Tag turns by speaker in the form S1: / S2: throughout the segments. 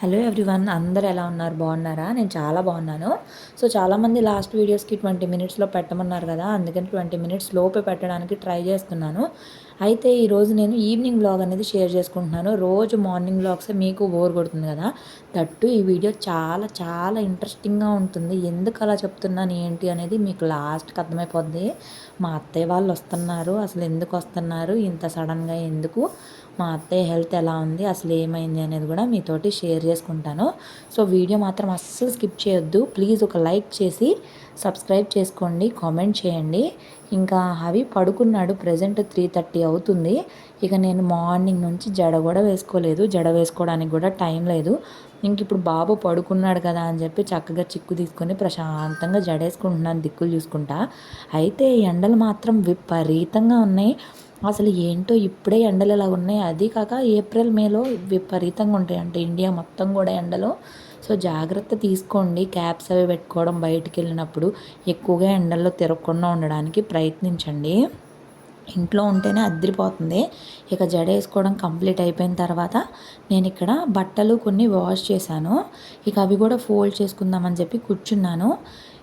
S1: Hello everyone అందరు ఎలా ఉన్నారు? బాగున్నారా? నేను చాలా బాగున్నాను. సో చాలామంది లాస్ట్ వీడియోస్కి ట్వంటీ మినిట్స్లో పెట్టమన్నారు కదా అందుకని ట్వంటీ మినిట్స్ లోపే పెట్టడానికి ట్రై చేస్తున్నాను. అయితే ఈరోజు నేను ఈవినింగ్ బ్లాగ్ అనేది షేర్ చేసుకుంటున్నాను. రోజు మార్నింగ్ బ్లాగ్స్ మీకు బోర్ కొడుతుంది కదా తట్టు ఈ వీడియో చాలా చాలా ఇంట్రెస్టింగ్గా ఉంటుంది. ఎందుకు అలా చెప్తున్నాను ఏంటి అనేది మీకు లాస్ట్కి అర్థమైపోద్ది. మా అత్తయ్య వాళ్ళు వస్తున్నారు అసలు ఎందుకు వస్తున్నారు ఇంత సడన్గా ఎందుకు? మా అత్తయ్య హెల్త్ ఎలా ఉంది అసలు ఏమైంది అనేది కూడా మీతోటి షేర్ చేసుకుంటాను. సో వీడియో మాత్రం అస్సలు స్కిప్ చేయొద్దు. ప్లీజ్ ఒక లైక్ చేసి సబ్స్క్రైబ్ చేసుకోండి కామెంట్ చేయండి. ఇంకా అవి పడుకున్నాడు ప్రజెంట్ త్రీ థర్టీ అవుతుంది. ఇక నేను మార్నింగ్ నుంచి జడ కూడా వేసుకోలేదు. జడ వేసుకోవడానికి కూడా టైం లేదు. ఇంక ఇప్పుడు బాబు పడుకున్నాడు కదా అని చెప్పి చక్కగా చిక్కు తీసుకొని ప్రశాంతంగా జడేసుకుంటున్నాను దిక్కులు చూసుకుంటా. అయితే ఎండలు మాత్రం విపరీతంగా ఉన్నాయి. అసలు ఏంటో ఇప్పుడే ఎండలు ఎలా ఉన్నాయి. అది కాక ఏప్రిల్ మేలో విపరీతంగా ఉంటాయి. అంటే ఇండియా మొత్తం కూడా ఎండలో. సో జాగ్రత్త తీసుకోండి. క్యాప్స్ అవి పెట్టుకోవడం బయటికి వెళ్ళినప్పుడు ఎక్కువగా ఎండల్లో తిరగకుండా ఉండడానికి ప్రయత్నించండి. ఇంట్లో ఉంటేనే అద్దరిపోతుంది ఇక జడ వేసుకోవడం కంప్లీట్ అయిపోయిన తర్వాత నేను ఇక్కడ బట్టలు కొన్ని వాష్ చేశాను. ఇక అవి కూడా ఫోల్డ్ చేసుకుందామని చెప్పి కూర్చున్నాను.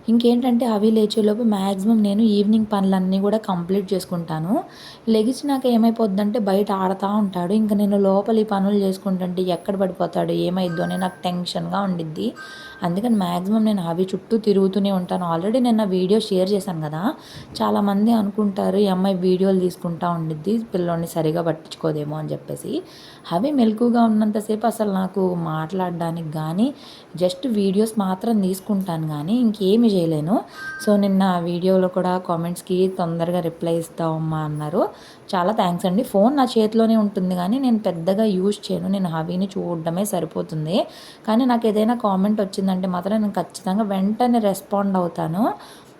S1: ఇంకేంటంటే అవి లేచేలోపు మ్యాక్సిమం నేను ఈవినింగ్ పనులన్నీ కూడా కంప్లీట్ చేసుకుంటాను. లెగిసినాక ఏమైపోద్దంటే బయట ఆడుతూ ఉంటాడు. ఇంకా నేను లోపల ఈ పనులు చేసుకుంటుంటే ఎక్కడ పడిపోతాడు ఏమైద్దో అని నాకు టెన్షన్గా ఉండిద్ది. అందుకని మ్యాక్సిమం నేను అవి చుట్టూ తిరుగుతూనే ఉంటాను. ఆల్రెడీ నేను ఆ వీడియో షేర్ చేశాను కదా. చాలామంది అనుకుంటారు ఈ అమ్మాయి వీడియోలు తీసుకుంటా ఉండిద్ది పిల్లోని సరిగా పట్టించుకోదేమో అని చెప్పేసి. అవి మెలకుగా ఉన్నంతసేపు అసలు నాకు మాట్లాడడానికి కానీ జస్ట్ వీడియోస్ మాత్రం తీసుకుంటాను కానీ ఇంకేమి చేయలేను. సో నిన్న వీడియోలో కూడా కామెంట్స్కి తొందరగా రిప్లై ఇస్తావమ్మా అన్నారు. చాలా థ్యాంక్స్ అండి. ఫోన్ నా చేతిలోనే ఉంటుంది కానీ నేను పెద్దగా యూజ్ చేయను. నేను హవీని చూడడమే సరిపోతుంది. కానీ నాకు ఏదైనా కామెంట్ వచ్చిందంటే మాత్రం నేను ఖచ్చితంగా వెంటనే రెస్పాండ్ అవుతాను.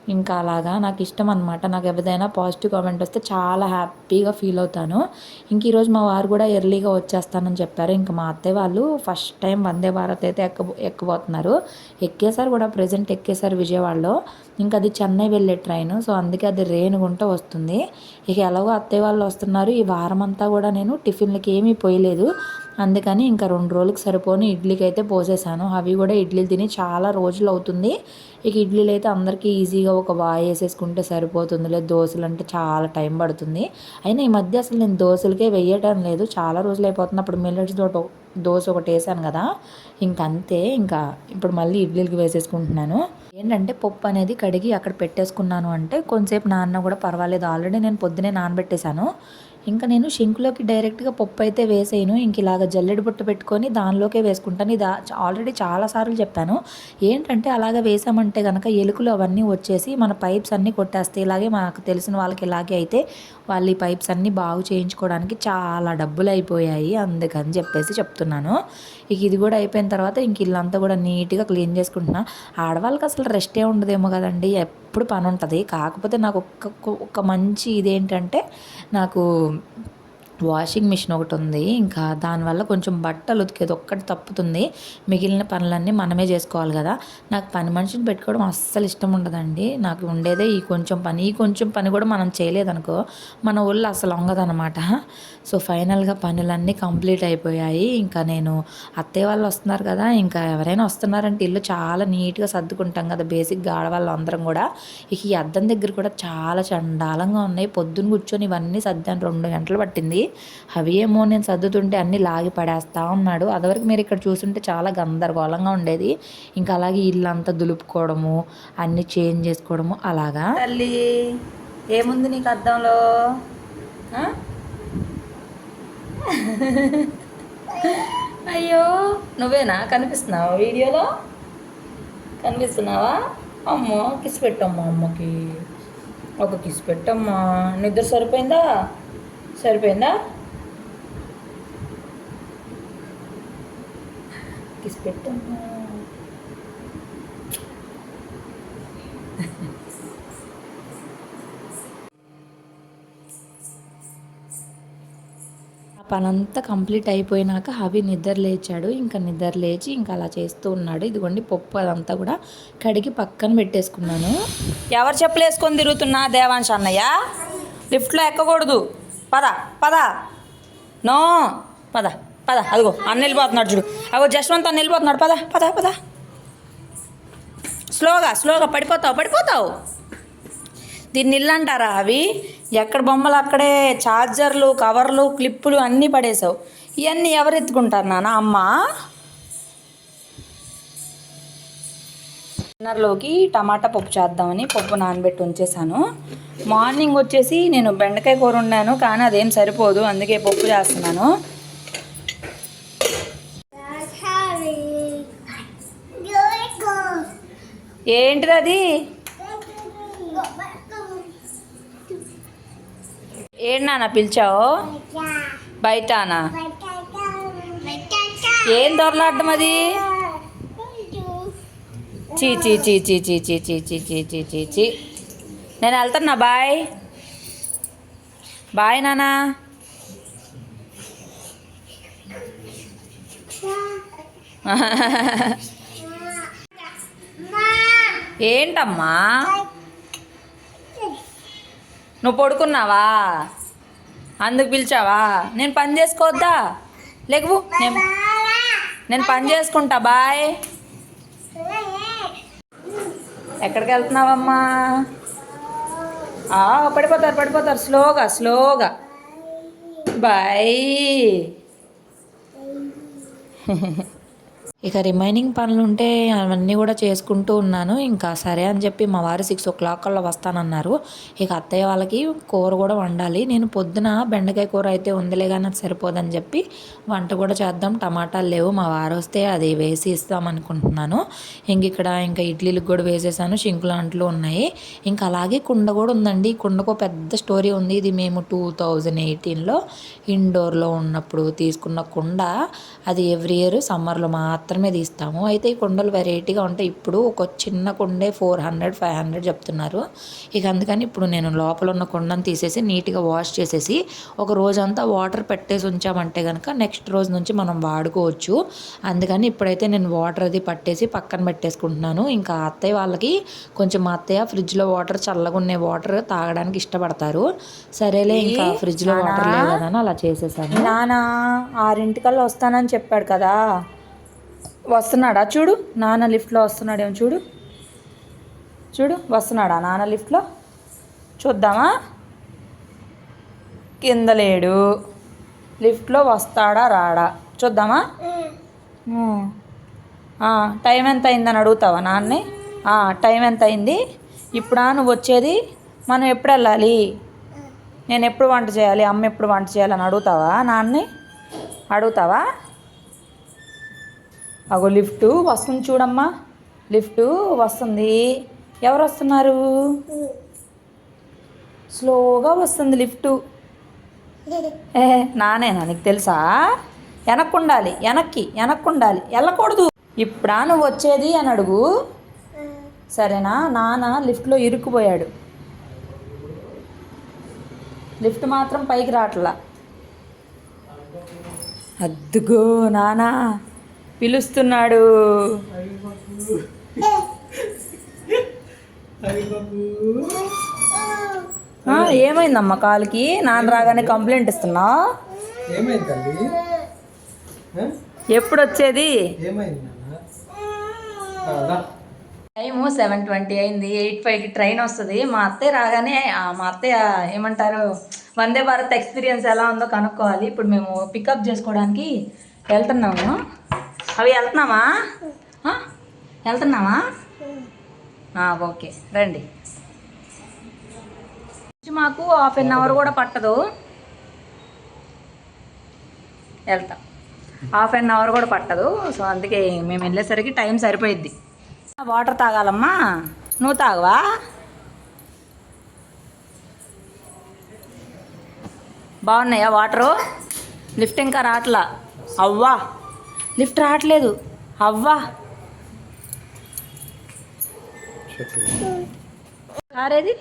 S1: ఇంకా అలాగా. నాకు ఇష్టం అనమాట నాకు ఎవరిదైనా పాజిటివ్ కామెంట్ వస్తే చాలా హ్యాపీగా ఫీల్ అవుతాను. ఇంక ఈరోజు మా వారు కూడా ఎర్లీగా వచ్చేస్తానని చెప్పారు. ఇంకా మా అత్తయ్య వాళ్ళు ఫస్ట్ టైం వందే భారత్ అయితే ఎక్క ఎక్కబోతున్నారు. ఎక్కేసారు కూడా ప్రజెంట్ ఎక్కేసారు విజయవాడలో. ఇంకా అది చెన్నై వెళ్ళే ట్రైన్ సో అందుకే అది రేణుగుంట వస్తుంది. ఇక ఎలాగో అత్తయ్య వాళ్ళు వస్తున్నారు. ఈ వారం అంతా కూడా నేను టిఫిన్లకి ఏమీ పోయలేదు. అందుకని ఇంకా రెండు రోజులకు సరిపోని ఇడ్లీకి అయితే పోసేసాను. అవి కూడా ఇడ్లీలు తిని చాలా రోజులు అవుతుంది. ఇక ఇడ్లీలు అయితే అందరికీ ఈజీగా ఒక వాయి వేసేసుకుంటే సరిపోతుంది. లేదు దోశలు అంటే చాలా టైం పడుతుంది. అయినా ఈ మధ్య అసలు నేను దోశలకే వేయటం లేదు. చాలా రోజులు అయిపోతుంది. అప్పుడు మిల్లెట్స్ తోట దోశ ఒకటి వేసాను కదా. ఇంకంతే ఇంకా ఇప్పుడు మళ్ళీ ఇడ్లీలకి వేసేసుకుంటున్నాను. ఏంటంటే పప్పు అనేది కడిగి అక్కడ పెట్టేసుకున్నాను అంటే కొంతసేపు నాన్న కూడా పర్వాలేదు. ఆల్రెడీ నేను పొద్దునే నానబెట్టేశాను. ఇంకా నేను షింక్లోకి డైరెక్ట్గా పప్పు అయితే వేసేయను. ఇంక ఇలాగ జల్లెడ బుట్ట పెట్టుకొని దానిలోకే వేసుకుంటాను. ఇది ఆల్రెడీ చాలాసార్లు చెప్పాను. ఏంటంటే అలాగ వేసామంటే కనుక ఎలుకలు అవన్నీ వచ్చేసి మన పైప్స్ అన్నీ కొట్టేస్తాయి. ఇలాగే మనకు తెలిసిన వాళ్ళకి ఇలాగే అయితే వాళ్ళు ఈ పైప్స్ అన్నీ బాగు చేయించుకోవడానికి చాలా డబ్బులు అయిపోయాయి. అందుకని చెప్పేసి చెప్తున్నాను. ఇక ఇది కూడా అయిపోయిన తర్వాత ఇంక ఇల్లంతా కూడా నీట్గా క్లీన్ చేసుకుంటున్నా. ఆడవాళ్ళకి అసలు రెస్టే ఉండదేమో కదండి. ఎప్పుడు పని ఉంటుంది కాకపోతే నాకు ఒక్క ఒక మంచి ఇదేంటంటే నాకు వాషింగ్ మిషన్ ఒకటి ఉంది. ఇంకా దానివల్ల కొంచెం బట్టలు ఉతికేది ఒక్కటి తప్పుతుంది. మిగిలిన పనులన్నీ మనమే చేసుకోవాలి కదా. నాకు పని మనిషిని పెట్టుకోవడం అస్సలు ఇష్టం ఉండదండి. నాకు ఉండేదే ఈ కొంచెం పని. ఈ కొంచెం పని కూడా మనం చేయలేదనుకో మన ఒళ్ళు అసలు వంగదనమాట సో ఫైనల్గా పనులన్నీ కంప్లీట్ అయిపోయాయి. ఇంకా నేను అత్తయ్య వాళ్ళు వస్తున్నారు కదా. ఇంకా ఎవరైనా వస్తున్నారంటే ఇల్లు చాలా నీట్గా సర్దుకుంటాం కదా. బేసిక్గా ఆడవాళ్ళు అందరం కూడా. ఇక ఈ అద్దం దగ్గర కూడా చాలా చండాలంగా ఉన్నాయి. పొద్దున్న కూర్చొని ఇవన్నీ సర్దాను. రెండు గంటలు పట్టింది. అవి ఏమో నేను సర్దుతుంటే అన్నీ లాగి పడేస్తా ఉన్నాడు. అదివరకు మీరు ఇక్కడ చూస్తుంటే చాలా గందరగోళంగా ఉండేది. ఇంకా అలాగే ఇల్లు అంతా దులుపుకోవడము అన్నీ చేంజ్ చేసుకోవడము అలాగా. తల్లి ఏముంది నీకు అద్దంలో? అయ్యో నువ్వేనా? కనిపిస్తున్నావా వీడియోలో? కనిపిస్తున్నావా? అమ్మో కిస్ పెట్టమ్మా అమ్మకి. ఒక కిస్ పెట్టమ్మా. నిద్ర సరిపోయిందా? సరిపోయిందా? కిస్ పెట్టమ్మా పనంతా కంప్లీట్ అయిపోయినాక హవి నిద్ర లేచాడు. ఇంకా నిద్ర లేచి ఇంకా అలా చేస్తూ ఉన్నాడు. ఇదిగోండి పప్పు అదంతా కూడా కడిగి పక్కన పెట్టేసుకున్నాను. ఎవరు చెప్పులు వేసుకొని తిరుగుతున్నా దేవాంశ అన్నయ్య? లిఫ్ట్లో ఎక్కకూడదు. పద పద. నో. పద
S2: పద అదిగో అన్న వెళ్ళిపోతున్నాడు చూడు. అగో జస్వంత్ అన్న వెళ్ళిపోతున్నాడు పద పద పద. స్లోగా స్లోగా పడిపోతావు పడిపోతావు. దీన్ని ఇల్లు అంటారా అవి? ఎక్కడ బొమ్మలు అక్కడే ఛార్జర్లు కవర్లు క్లిప్పులు అన్నీ పడేసావు. ఇవన్నీ ఎవరు ఎత్తుకుంటారు నాన్న? అమ్మ? డిన్నర్లోకి టమాటా పప్పు చేద్దామని పప్పు నానబెట్టి ఉంచేసాను మార్నింగ్ వచ్చేసి నేను బెండకాయ కూర వండాను కానీ అదేం సరిపోదు అందుకే పప్పు చేస్తున్నాను. ఏంటిది అది ఏంటి నాన్న పిలిచావు? బయటనా? ఏం దొరలాడడం అది? చీ చీ చీ చీ చీ చీ చీ చీ చీ చీ చీ చీ నేను వెళ్తున్నా బాయ్ బాయ్ నానా ఏంటమ్మా నువ్వు పడుకున్నావా అందుకు పిలిచావా నేను పని చేసుకోవద్దా లేకు నేను నేను పని చేసుకుంటా బాయ్ ఎక్కడికి వెళ్తున్నావమ్మా? ఆ, పడిపోతారు పడిపోతారు. స్లోగా స్లోగా. బాయ్. ఇక రిమైనింగ్ పనులు ఉంటే అవన్నీ కూడా చేసుకుంటూ ఉన్నాను. ఇంకా సరే అని చెప్పి మా వారు సిక్స్ ఓ క్లాక్ అలా వస్తానన్నారు. ఇక అత్తయ్య వాళ్ళకి కూర కూడా వండాలి. నేను పొద్దున బెండకాయ కూర అయితే ఉందిలే కానీ అది సరిపోదని చెప్పి వంట కూడా చేద్దాం. టమాటాలు లేవు. మా వారు వస్తే అది వేసి ఇస్తాం అనుకుంటున్నాను ఇంక ఇక్కడ ఇంకా ఇడ్లీలకు కూడా వేసేసాను. షింకులు అంట్లు ఉన్నాయి. ఇంకా అలాగే కుండ కూడా ఉందండి. కుండకు ఒక పెద్ద స్టోరీ ఉంది. ఇది మేము టూ థౌజండ్ ఎయిటీన్లో ఇండోర్లో ఉన్నప్పుడు తీసుకున్న కుండ. అది ఎవ్రీ ఇయర్ సమ్మర్లో మాత్రం మాత్రమే తీస్తాము. అయితే ఈ కుండలు వెరైటీగా ఉంటాయి. ఇప్పుడు ఒక చిన్న కుండే ఫోర్ హండ్రెడ్ ఫైవ్ హండ్రెడ్ చెప్తున్నారు. ఇక అందుకని ఇప్పుడు నేను లోపల ఉన్న కుండను తీసేసి నీట్గా వాష్ చేసేసి ఒక రోజంతా వాటర్ పెట్టేసి ఉంచామంటే కనుక నెక్స్ట్ రోజు నుంచి మనం వాడుకోవచ్చు. అందుకని ఇప్పుడైతే నేను వాటర్ అది పట్టేసి పక్కన పెట్టేసుకుంటున్నాను. ఇంకా అత్తయ్య వాళ్ళకి కొంచెం మా అత్తయ్య ఫ్రిడ్జ్లో వాటర్ చల్లగా ఉన్న వాటర్ తాగడానికి ఇష్టపడతారు. సరేలే ఇంకా ఫ్రిడ్జ్లో వాటర్ లేదు కదా అని అలా చేసేసాను. నాన్న ఆరింటికల్లా వస్తానని చెప్పాడు కదా. వస్తున్నాడా? చూడు నాన్న లిఫ్ట్లో వస్తున్నాడేమో చూడు. చూడు వస్తున్నాడా నాన్న లిఫ్ట్లో? చూద్దామా? కింద లేడు. లిఫ్ట్లో వస్తాడా రాడా? చూద్దామా? టైం ఎంత అయిందని అడుగుతావా నాన్నే? టైం ఎంత అయింది ఇప్పుడా నువ్వు వచ్చేది? మనం ఎప్పుడు వెళ్ళాలి? నేను ఎప్పుడు వంట చేయాలి? అమ్మ ఎప్పుడు వంట చేయాలని అడుగుతావా నాన్నే? అడుగుతావా? అగో లిఫ్ట్ వస్తుంది చూడమ్మా. లిఫ్ట్ వస్తుంది. ఎవరు వస్తున్నారు? స్లోగా వస్తుంది లిఫ్ట్. ఏ నానేనా నీకు తెలుసా? వెనక్కు ఉండాలి వెనక్కి వెనక్కు ఉండాలి వెళ్ళకూడదు. ఇప్పుడా నువ్వు వచ్చేది అని అడుగు. సరేనా? నాన్న లిఫ్ట్లో ఇరుక్కుపోయాడు. లిఫ్ట్ మాత్రం పైకి రావట్లా అద్దుగో నానా. పిలుస్తున్నాడు. ఏమైందమ్మా కాలుకి? నాన్న రాగానే కంప్లైంట్ ఇస్తున్నా? ఎప్పుడు వచ్చేది. టైము సెవెన్ ట్వంటీ అయింది. ఎయిట్ ఫైవ్కి ట్రైన్ వస్తుంది. మా అత్తయ్య రాగానే మా అత్తయ్య ఏమంటారు వందే భారత్ ఎక్స్పీరియన్స్ ఎలా ఉందో కనుక్కోవాలి. ఇప్పుడు మేము పికప్ చేసుకోవడానికి వెళ్తున్నాము. అవి వెళ్తున్నామా వెళ్తున్నామా ఓకే. రండి. మాకు హాఫ్ అన్ అవర్ కూడా పట్టదు. వెళ్తాం. హాఫ్ అన్ అవర్ కూడా పట్టదు. సో అందుకే మేము వెళ్ళేసరికి టైం సరిపోయిద్ది. వాటర్ తాగాలమ్మా. నువ్వు తాగవా? బాగున్నాయా వాటరు? లిఫ్ట్ ఇంకా రావట్లా? అవ్వా! లిఫ్ట్ రావట్లేదు. అవ్వా. కారేది?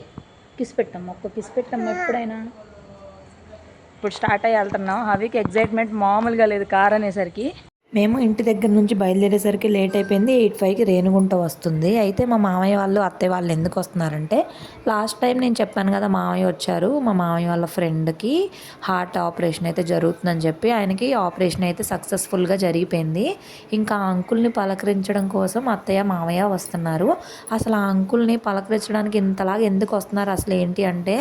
S2: కిస్ పెట్టమ్మా ఒక్క కిస్ పెట్టమ్మా ఎప్పుడైనా. ఇప్పుడు స్టార్ట్ అయ్యి వెళ్తున్నాం. హవికి ఎగ్జైట్మెంట్ మామూలుగా లేదు కార్ అనేసరికి.
S1: మేము ఇంటి దగ్గర నుంచి బయలుదేరేసరికి లేట్ అయిపోయింది. ఎయిట్ ఫైవ్కి రేణుగుంట వస్తుంది. అయితే మా మామయ్య వాళ్ళు అత్తయ్య వాళ్ళు ఎందుకు వస్తున్నారంటే లాస్ట్ టైం నేను చెప్పాను కదా మామయ్య వచ్చారు. మా మామయ్య వాళ్ళ ఫ్రెండ్కి హార్ట్ ఆపరేషన్ అయితే జరుగుతుందని చెప్పి ఆయనకి ఆపరేషన్ అయితే సక్సెస్ఫుల్గా జరిగిపోయింది. ఇంకా అంకుల్ని పలకరించడం కోసం అత్తయ్య మామయ్య వస్తున్నారు. అసలు ఆ అంకుల్ని పలకరించడానికి ఇంతలాగా ఎందుకు వస్తున్నారు? అసలు ఏంటి అంటే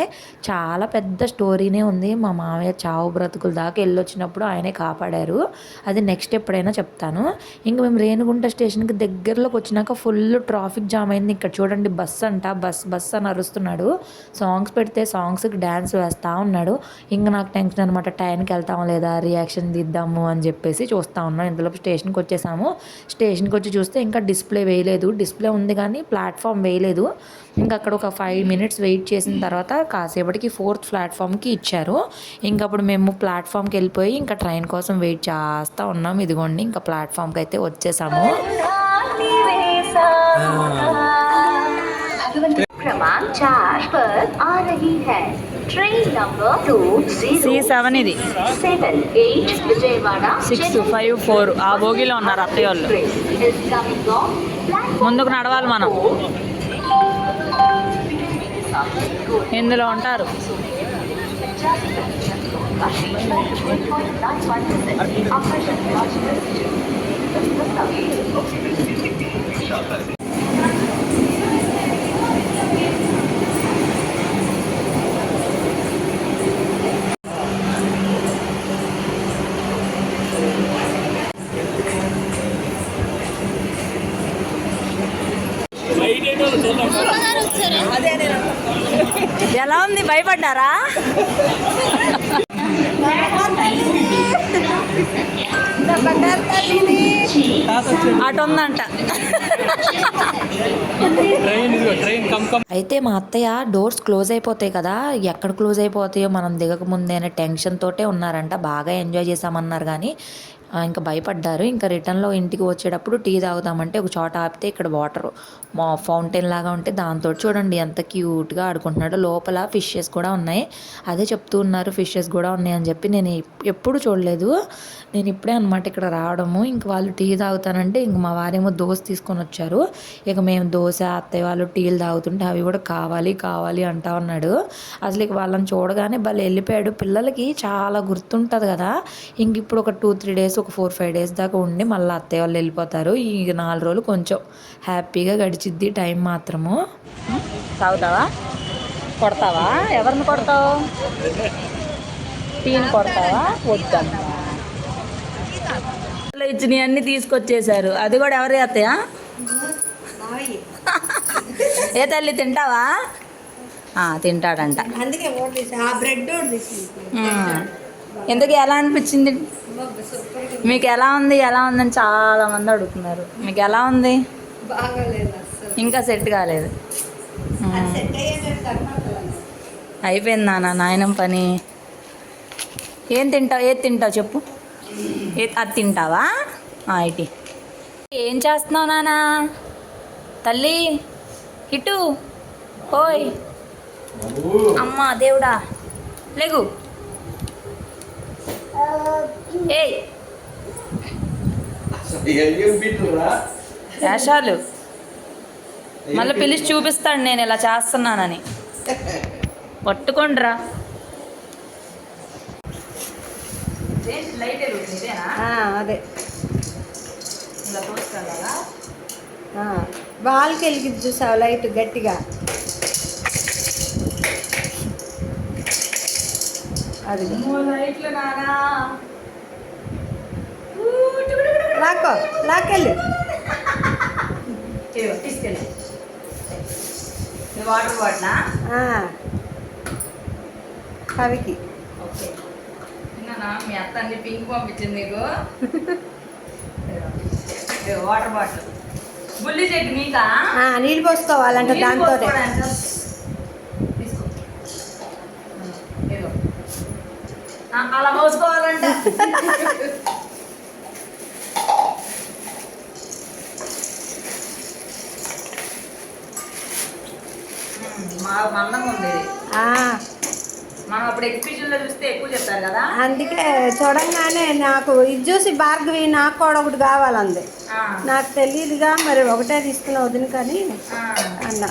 S1: చాలా పెద్ద స్టోరీనే ఉంది. మా మామయ్య చావు బ్రతుకుల దాకా వెళ్ళొచ్చినప్పుడు ఆయనే కాపాడారు. అది నెక్స్ట్ ఎప్పుడైనా చెప్తాను. ఇంకా మేము రేణుగుంట స్టేషన్కి దగ్గరలోకి వచ్చినాక ఫుల్ ట్రాఫిక్ జామ్ అయింది. ఇక్కడ చూడండి బస్ అంట బస్ బస్ అని అరుస్తున్నాడు. సాంగ్స్ పెడితే సాంగ్స్కి డ్యాన్స్ వేస్తూ ఉన్నాడు. ఇంకా నాకు టెన్షన్ అనమాట టైంకి వెళ్తాము లేదా రియాక్షన్ తీద్దాము అని చెప్పేసి చూస్తూ ఉన్నాం. ఇంతలోపు స్టేషన్కి వచ్చేసాము. స్టేషన్కి వచ్చి చూస్తే ఇంకా డిస్ప్లే వేయలేదు. డిస్ప్లే ఉంది కానీ ప్లాట్ఫామ్ వేయలేదు. ఇంకా అక్కడ ఒక ఫైవ్ మినిట్స్ వెయిట్ చేసిన తర్వాత కాసేపటికి ఫోర్త్ ప్లాట్ఫామ్కి ఇచ్చారు. ఇంకప్పుడు మేము ప్లాట్ఫామ్కి వెళ్ళిపోయి ఇంకా ట్రైన్ కోసం వెయిట్ చేస్తూ ఉన్నాం. ఇదిగోండి ఇంకా ప్లాట్ఫామ్కి అయితే వచ్చేసాము.
S2: సెవెన్ ఇది. సిక్స్ ఫైవ్ ఫోర్ ఆ భోగిలో ఉన్నారు అత్తయ్య వాళ్ళు. ముందుకు నడవాలి మనం. ఇందులో ఉంటారు ఎలా ఉంది భయపడ్డారా? అటు ఉందంట.
S1: అయితే మా అత్తయ్య డోర్స్ క్లోజ్ అయిపోతాయి కదా ఎక్కడ క్లోజ్ అయిపోతాయో మనం దిగక ముందే అనే టెన్షన్ తోటే ఉన్నారంట. బాగా ఎంజాయ్ చేసామన్నారు కానీ ఇంకా భయపడ్డారు. ఇంకా రిటర్న్లో ఇంటికి వచ్చేటప్పుడు టీ తాగుదామంటే ఒక చోట ఆపితే ఇక్కడ వాటర్. మా ఫౌంటైన్ లాగా ఉంటే దాంతో చూడండి ఎంత క్యూట్గా ఆడుకుంటున్నాడు. లోపల ఫిషెస్ కూడా ఉన్నాయి. అదే చెప్తూ ఉన్నారు ఫిషెస్ కూడా ఉన్నాయి అని చెప్పి నేను ఎప్పుడు చూడలేదు. నేను ఇప్పుడే అనమాట ఇక్కడ రావడము. ఇంక వాళ్ళు టీ తాగుతానంటే ఇంక మా వారేమో దోశ తీసుకొని వచ్చారు. ఇక మేము దోశ అత్తయ్య వాళ్ళు టీలు తాగుతుంటే అవి కూడా కావాలి కావాలి అంటా ఉన్నాడు. అసలు ఇక వాళ్ళని చూడగానే భలే వెళ్ళిపోయాడు. పిల్లలకి చాలా గుర్తుంటుంది కదా. ఇంక ఇప్పుడు ఒక టూ త్రీ డేస్ ఒక ఫోర్ ఫైవ్ డేస్ దాకా ఉండి మళ్ళీ అత్తయ్య వాళ్ళు వెళ్ళిపోతారు. ఈ నాలుగు రోజులు కొంచెం హ్యాపీగా గడిచిద్ది టైం మాత్రము.
S2: తాగుతావా? కొడతావా? ఎవరిని కొడతావు? టీని కొడతావా? వద్దమ్మా ఇచ్చినవి అన్ని తీసుకొచ్చేసారు అది కూడా ఎవరి అత్తయ్య? ఏ తల్లి తింటావా? తింటాడంట. ఇంతకీ ఎలా అనిపించింది? మీకు ఎలా ఉంది ఎలా ఉందని చాలా మంది అడుగుతున్నారు. మీకు ఎలా ఉంది? ఇంకా సెట్ కాలేదు. అయిపోయింది నాన్న నాయనం పని. ఏం తింటావు ఏది తింటావు చెప్పు. అది తింటావా? ఆ, ఇటీ ఏం చేస్తున్నావు నానా తల్లి ఇటు. ఓయ్. అమ్మ దేవుడా. లేగు. ఏయ్. వేషాలు. మళ్ళీ పిలిచి చూపిస్తాడు నేను ఇలా చేస్తున్నానని. పట్టుకోండిరా.
S3: అదే. ఆ, బాల్కి వెలిగించి చూసావు లైట్ గట్టిగా? అది. లాక్కో లాక్కెళ్ళు.
S2: తీసుకెళ్ళి. వాటర్
S3: ఆ, కవికి.
S2: ఓకే. విన్నానా మీ అత్త అన్ని పింక్ పంపించింది నీకు. వాటర్ బాటిల్ బుల్లి చెట్టు నీకా?
S3: ఆ, నీళ్ళు పోసుకోవాలంట దాంతో
S2: అలా పోసుకోవాలంట. మా మందంగా ఉంది మనం అప్పుడు ఎగ్జిబిషన్లో చూస్తే ఎక్కువ చెప్తారు కదా?
S3: అందుకే చూడంగానే నాకు ఇది చూసి భార్గవి నాకు కూడా ఒకటి కావాలంది. నాకు తెలియదుగా మరి ఒకటే తీసుకుని వదిన కానీ. అన్న.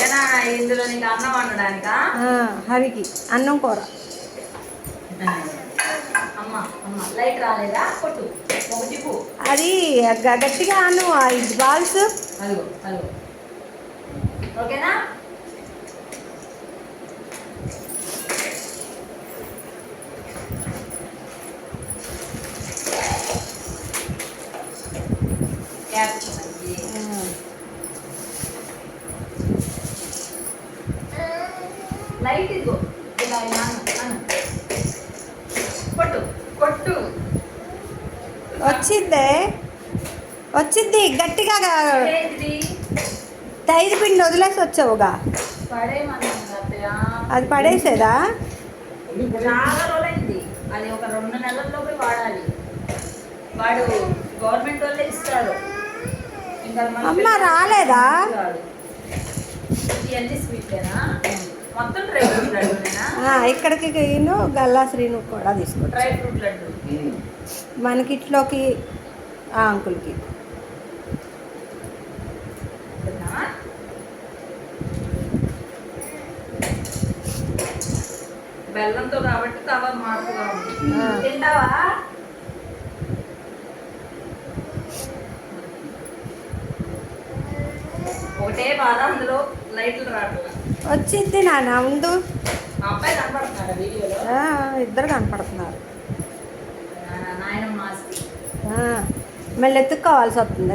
S2: ఏనా ఇందులో నీకు అన్నం వండడానికా?
S3: ఆ, హరికి అన్నం కూర. అది గట్టిగా అన్ను ఇది బాల్స్.
S2: ఓకేనా? లైట్ ఇదిగో ఇలా అను. కొట్టు కొట్టు.
S3: వచ్చిద్దే వచ్చిద్ది గట్టిగా తైది పిండి వదిలేసి వచ్చావుగా. అది పడేసేదా?
S2: చాలా రోజులైంది. అది ఒక రెండు నెలల్లోపే వాడాలి. వాడు గవర్నమెంట్ వాళ్ళే ఇస్తారు.
S3: అమ్మ, రాలేదా? ఇక్కడికి నేను గల్లా శ్రీను కూడా తీసుకుంటా
S2: డ్రై ఫ్రూట్ లడ్డు.
S3: మనకి ఇట్లోకి ఆ అంకుల్కి?
S2: బెల్లంతో కాబట్టి కవర్ మార్పుగా ఉంది. తింటావా? ఒకటే బాధ అందులో లైట్లు రావట్లేదు
S3: వచ్చిద్ది నాన్న ముందు
S2: అబ్బాయి కనపడుతున్నాడు వీడియోలో.
S3: ఇద్దరు కనపడుతున్నారు. మళ్ళీ ఎత్తుక్కోవాల్సి వస్తుంది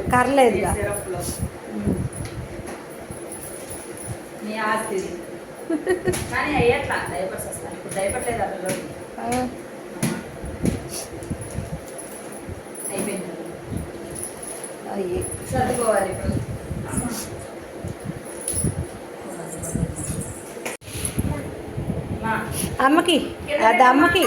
S2: ఇది. కానీ అయ్యట్లా డైపర్స్ ఇప్పుడు డైపర్ లేదు అయిపోయింది.
S3: అయ్యి.
S2: సర్దుకోవాలి ఇప్పుడు.
S3: అమ్మకి అది అమ్మకి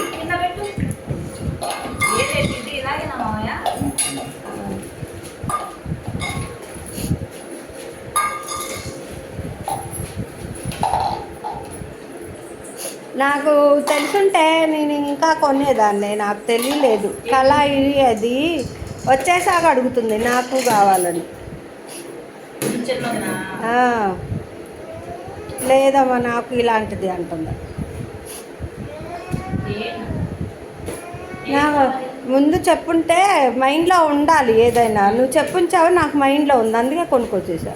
S3: నాకు తెలుసుంటే నేను ఇంకా కొనేదాన్ని నాకు తెలియలేదు. కళాయి అది వచ్చేసాక అడుగుతుంది నాకు కావాలని. లేదమ్మా నాకు ఇలాంటిది అంటుంది. నా ముందు చెప్పుంటే మైండ్లో ఉండాలి ఏదైనా. నువ్వు చెప్పుంచావు నాకు మైండ్లో ఉంది. అందుకే కొనుక్కొచ్చేసా.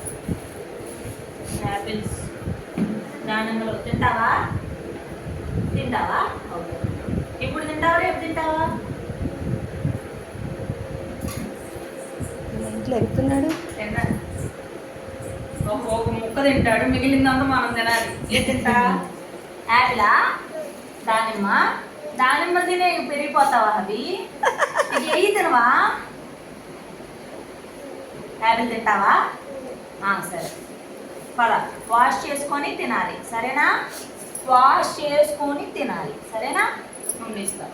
S2: తింటావా? తింటావా? ఇప్పుడు తింటావా? రేపు తింటావా?
S3: ఇంట్లో ఎక్కుతున్నాడు
S2: తిన్నాడు. ఒక ఒక ముక్క తింటాడు. మిగిలిందంతా మనం తినాలి. ఏం తింటా యాపిలా దానిమ్మ? దానిమ్మ తినే పెరిగిపోతావా అవి ఇది ఏ తినవా? యాపిల్ తింటావా? సరే. పద వాష్ చేసుకొని తినాలి. సరేనా? వాష్ చేసుకొని తినాలి. సరేనా? మమ్మీ ఇస్తా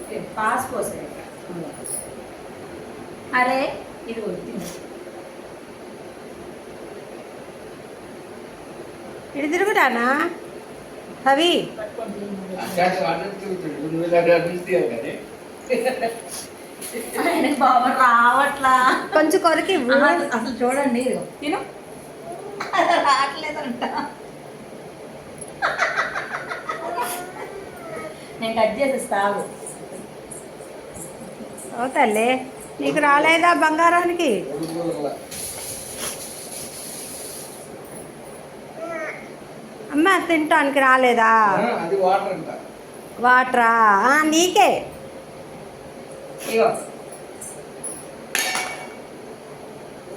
S2: ఓకే, పాస్ పోసే అరే ఇది వద్దు
S3: ఇటు తిరుగుతానా? అవి
S2: రావట్లా.
S3: కొంచెం కొరికి
S2: అసలు చూడండి. తిను. రావట్లేదంట. నేను కట్ చేసేస్తావు
S3: ఓ తల్లి నీకు రాలేదా బంగారానికి? అమ్మ తినటానికి రాలేదా?
S4: వాటర్
S3: నీకే.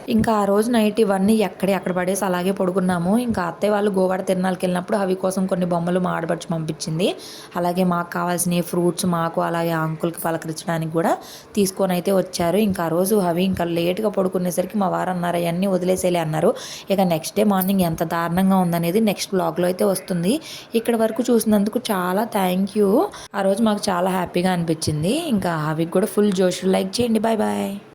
S1: ఇంకా ఆ రోజు నైట్ ఇవన్నీ ఎక్కడే అక్కడ పడేసి అలాగే పడుకున్నాము. ఇంకా అత్తయ్య వాళ్ళు గోవాడ తిరణాలకి వెళ్ళినప్పుడు అవి కోసం కొన్ని బొమ్మలు మా ఆడపడిచి పంపించింది. అలాగే మాకు కావాల్సిన ఫ్రూట్స్ మాకు అలాగే ఆ అంకుల్కి పలకరించడానికి కూడా తీసుకొని అయితే వచ్చారు. ఇంకా ఆ రోజు అవి ఇంకా లేట్గా పడుకునేసరికి మా వారు అన్నారు అవన్నీ వదిలేసేలే అన్నారు. ఇక నెక్స్ట్ డే మార్నింగ్ ఎంత దారుణంగా ఉందనేది నెక్స్ట్ బ్లాగ్లో అయితే వస్తుంది. ఇక్కడ వరకు చూసినందుకు చాలా థ్యాంక్ యూ. ఆ రోజు మాకు చాలా హ్యాపీగా అనిపించింది. ఇంకా అవి కూడా ఫుల్ జోష్ లైక్ చేయండి. Bye bye.